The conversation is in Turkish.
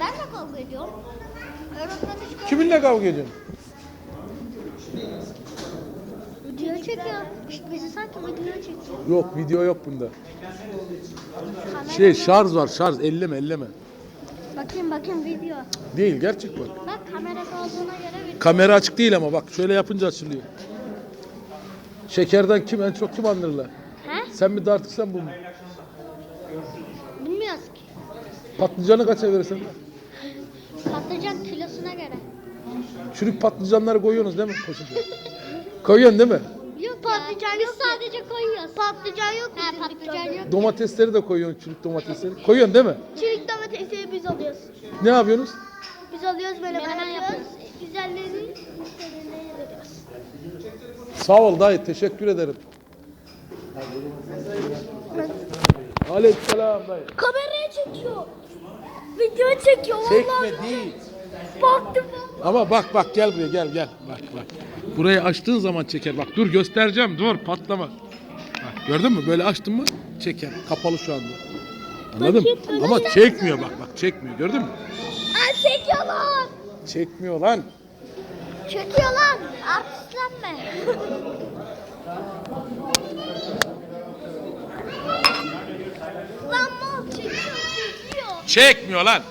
Ben de kavga ediyorum. Öğretmen hiç Kiminle kavga ediyorsun? video çekiyor. İşte bizi sanki video çekiyor. Yok video yok bunda. Kamera Şey şarj var şarj elleme elleme. Bakayım bakayım video. Değil gerçek bak. Bak kamerası olduğuna göre video. Kamera açık değil ama bak şöyle yapınca açılıyor. Şekerden kim en çok kim andırırlar? He? Sen mi dartıksan bu mu? Bilmiyoruz ki. Patlıcanı kaça verirsen? Patlıcan kilosuna göre. Çürük patlıcanları koyuyorsunuz değil mi? Koyuyorsun değil mi? Yok patlıcan yok. Biz sadece koyuyoruz. Patlıcan yok. He patlıcan yok. Domatesleri de koyuyorsun çürük domatesleri. Koyuyorsun değil mi? Çürük domatesi biz alıyoruz. Ne yapıyorsunuz? Biz alıyoruz böyle menemen yapıyoruz. Güzellerini müşterilerine veriyoruz. Sağ ol dayı teşekkür ederim. Aleykümselam dayı. Kameraya çekiyor. Video çekiyor Çekme değil. Baktım. Ama bak bak gel buraya gel gel. Bak bak. Burayı açtığın zaman çeker. Bak dur göstereceğim. Dur patlama. Bak, gördün mü? Böyle açtın mı çeker. Kapalı şu anda. Anladın mı? Bakayım, Ama göster. çekmiyor bak bak çekmiyor. Gördün mü? Aa çekiyorlar. Çekmiyor lan. Çekiyor lan. Artistlenme. lan mal çekiyor çekiyor. Çekmiyor lan.